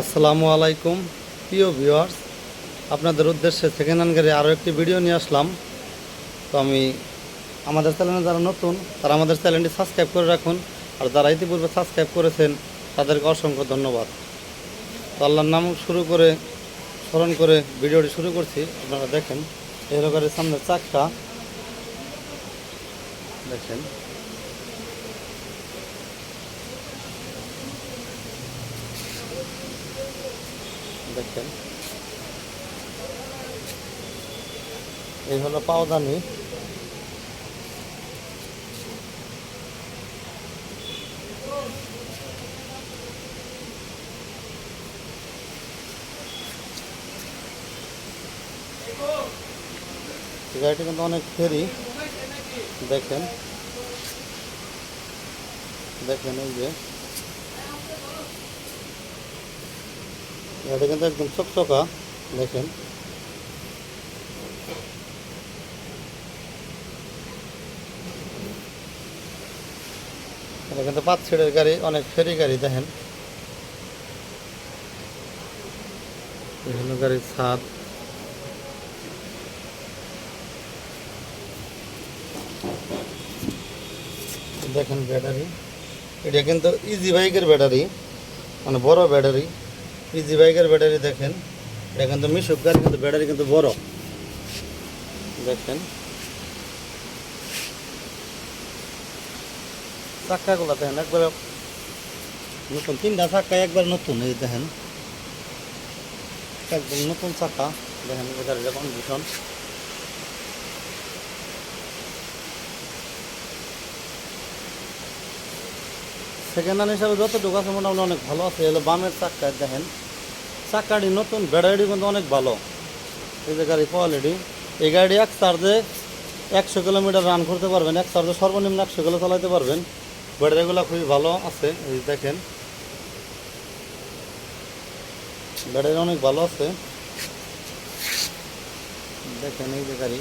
আসসালামু আলাইকুম। প্রিয় ভিউয়ার্স, আপনাদের উদ্দেশ্যে সেকেন্ড হ্যান্ড গাড়ি আরও একটি ভিডিও নিয়ে আসলাম। তো আমি আমাদের চ্যানেলে যারা নতুন, তারা আমাদের চ্যানেলটি সাবস্ক্রাইব করে রাখুন। আর যারা ইতিপূর্বে সাবস্ক্রাইব করেছেন, তাদেরকে অসংখ্য ধন্যবাদ। তো আল্লাহর নাম শুরু করে, স্মরণ করে ভিডিওটি শুরু করছি। আপনারা দেখেন, এই গাড়ির সামনের চাকটা দেখেন। দেখেন। এই হলো পাওদানি। এই গাড়িটি কিন্তু অনেক ফেরি। দেখেন। দেখেন এই যে। গাড়ি কিন্তু একদম চকচকা দেখেন। এটা কিন্তু পাঁচ সিটের গাড়ি, অনেক ফেরি গাড়ি, দেখেন। বিভিন্ন গাড়ির ছাদ। দেখেন ব্যাটারি। এটা কিন্তু ইজি বাইকের ব্যাটারি মানে বড় ব্যাটারি। ইজি বাইকের ব্যাটারি দেখেন। এটা কিন্তু মিশুক গাড়ি, কিন্তু ব্যাটারি কিন্তু বড়। দেখেন। চাক্কাগুলো দেখেন, একবার নতুন। তিনটা চাক্কা, একবার নতুন, এই দেখেন। একদম নতুন চাক্কা। দেখেন গাড়িটা কন্ডিশন সেকেন্ড হ্যান্ড হিসাবে যতটুকু আছে, মোটামুটি অনেক ভালো আছে। এগুলো বামের চাক্কা, দেখেন। চাক্কাটি নতুন ব্যাটারি কিন্তু অনেক ভালো। এই যে গাড়ি কোয়ালিটি এই গাড়ি এক চার্জে একশো কিলোমিটার রান করতে পারবেন, এক চার্জে সর্বনিম্ন একশো কিলো চালাতে পারবেন। ব্যাটারিগুলো খুবই ভালো আছে, এই দেখেন। ব্যাটারি অনেক ভালো আছে। দেখেন এই যে গাড়ি।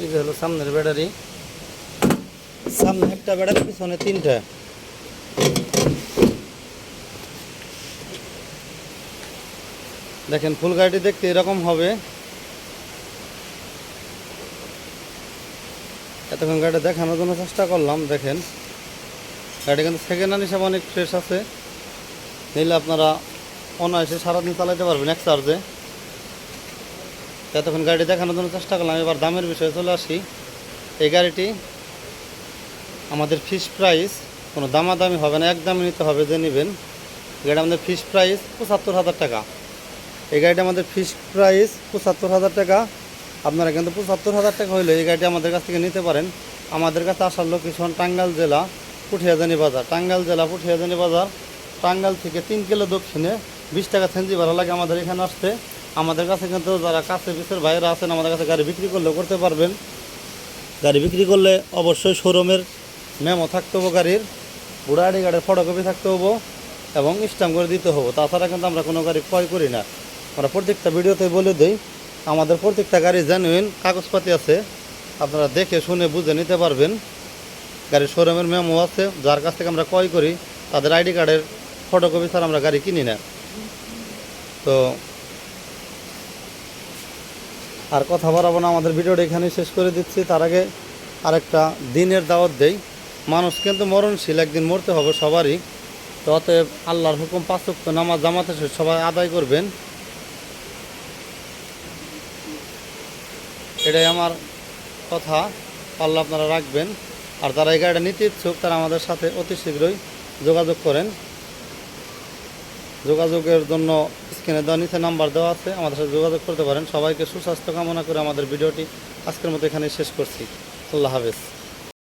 এই যে হলো সামনের ব্যাটারি সামনে একটা ব্যাটারি পিছনে তিনটা। দেখেন ফুল গাড়িটি দেখতে এরকম হবে। এতক্ষণ গাড়ি দেখানোর জন্য চেষ্টা করলাম, দেখেন। গাড়ি কিন্তু সেকেন্ড হ্যান্ড হিসাবে অনেক ফ্রেশ আছে। নিলে আপনারা অনায়াসে সারাদিন চালাতে পারবেন এক চার্জে এতক্ষণ গাড়ি দেখানোর জন্য চেষ্টা করলাম, এবার দামের বিষয়ে চলে আসি। এই গাড়িটি আমাদের ফিস প্রাইস কোনো দামাদামি হবে না, একদমই নিতে হবে, যে নেবেন। গাড়ি আমাদের ফিস প্রাইস পঁচাত্তর হাজার টাকা। এই গাড়িটা আমাদের ফিস প্রাইস পঁচাত্তর হাজার টাকা। আপনারা কিন্তু পঁচাত্তর হাজার টাকা হইলে এই গাড়িটি আমাদের কাছ থেকে নিতে পারেন। আমাদের কাছে আসার লোকেশন টাঙ্গাইল জেলা, পুঠিয়াজানি বাজার। টাঙ্গাইল জেলা, পুঠিয়াজানি বাজার, টাঙ্গাইল থেকে তিন কিলো দক্ষিণে বিশ টাকা সেঞ্জি ভাড়া লাগে আমাদের এখানে আসতে। আমাদের কাছে কিন্তু যারা কাছে বিশের বাইরে আছেন, আমাদের কাছে গাড়ি বিক্রি করলেও করতে পারবেন। গাড়ি বিক্রি করলে অবশ্যই শোরুমের মেমো থাকতে হব গাড়ির বুড়া আইডি কার্ডের ফটোকপি থাকতে হব এবং স্ট্যাম্প করে দিতে হব। তাছাড়া কিন্তু আমরা কোনো গাড়ি ক্রয় করি না। আমরা প্রত্যেকটা ভিডিওতে বলে দিই, আমাদের প্রত্যেকটা গাড়ি জেনুইন কাগজপাতি আছে। আপনারা দেখে শুনে বুঝে নিতে পারবেন। গাড়ির শোরুমের মেমো আছে, যার কাছ থেকে আমরা ক্রয় করি, তাদের আইডি কার্ডের ফটোকপি ছাড়া আমরা গাড়ি কিনি না। তো আর কথা বাড়াবো না, আমাদের ভিডিওটা এখানে শেষ করে দিচ্ছি। তার আগে আরেকটা দিনের দাওয়াত দেই। মানুষ কিন্তু মরণশীল, একদিন মরতে হবে সবারই। তো অতএব আল্লাহর হুকুম পাঁচক্ত নামাজ জামাতে সবাই আদায় করবেন। এটাই আমার কথা, আল্লাহ আপনারা রাখবেন। আর যারা এই গাড়িটা নিতে ইচ্ছুক, তারা আমাদের সাথে অতি শীঘ্রই যোগাযোগ করেন। যোগাযোগের জন্য স্ক্রিনে দেওয়া নিচে নাম্বার দেওয়া আছে, আমাদের সাথে যোগাযোগ করতে পারেন। সবাইকে সুস্বাস্থ্য কামনা করে আমাদের ভিডিওটি আজকের মতো এখানে শেষ করছি। আল্লাহ হাফেজ।